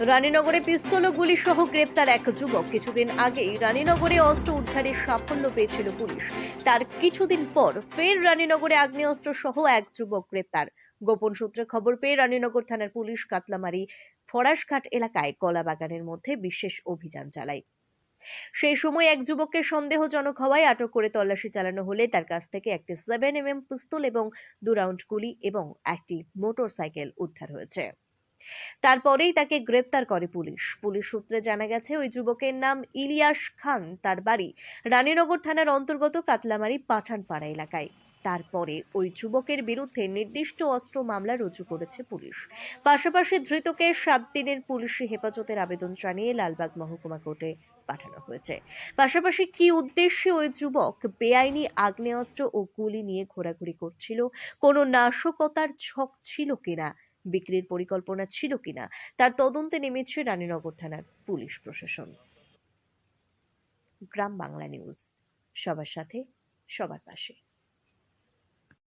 রানীনগরে পিস্তল ও গুলি সহ গ্রেপ্তার এক যুবক। কিছুদিন আগেই রানীনগরে অস্ত্র উদ্ধারে সাফল্য পেয়েছিল পুলিশ। তার কিছুদিন পর ফের রানীনগরে আগ্নেয়াস্ত্র সহ এক যুবক গ্রেপ্তার। গোপন সূত্রে খবর পেয়ে রানীনগর থানার পুলিশ কাতলামারি ফরাসঘাট এলাকায় কলা বাগানের মধ্যে বিশেষ অভিযান চালায়। সেই সময় এক যুবককে সন্দেহজনক হওয়ায় আটক করে তল্লাশি চালানো হলে তার কাছ থেকে একটি সেভেন এম পিস্তল এবং দু রাউন্ড গুলি এবং একটি মোটরসাইকেল উদ্ধার হয়েছে। তারপরেই তাকে গ্রেপ্তার করে পুলিশ। পুলিশ সূত্রে জানা গেছে, ওই যুবকের নাম ইলিয়াস খান। তার বাড়ি রানীনগর থানার অন্তর্গত কাতলামারি পাঠানপাড়া এলাকায়। তারপরে ওই যুবকের বিরুদ্ধে নির্দিষ্ট অস্ত্র মামলা রুজু করেছে পুলিশ। পাশাপাশি ধৃতকে সাত দিনের পুলিশি হেফাজতের আবেদন জানিয়ে লালবাগ মহকুমা কোর্টে পাঠানো হয়েছে। পাশাপাশি কি উদ্দেশ্যে ওই যুবক বেআইনি আগ্নেয়াস্ত্র ও গুলি নিয়ে ঘোরাঘুরি করছিল? কোনো নাশকতার ছক ছিল কিনা? বিক্রির পরিকল্পনা ছিল কিনা, তার তদন্তে নেমেছে রানীনগর থানার পুলিশ প্রশাসন। গ্রাম বাংলা নিউজ, সবার সাথে, সবার পাশে।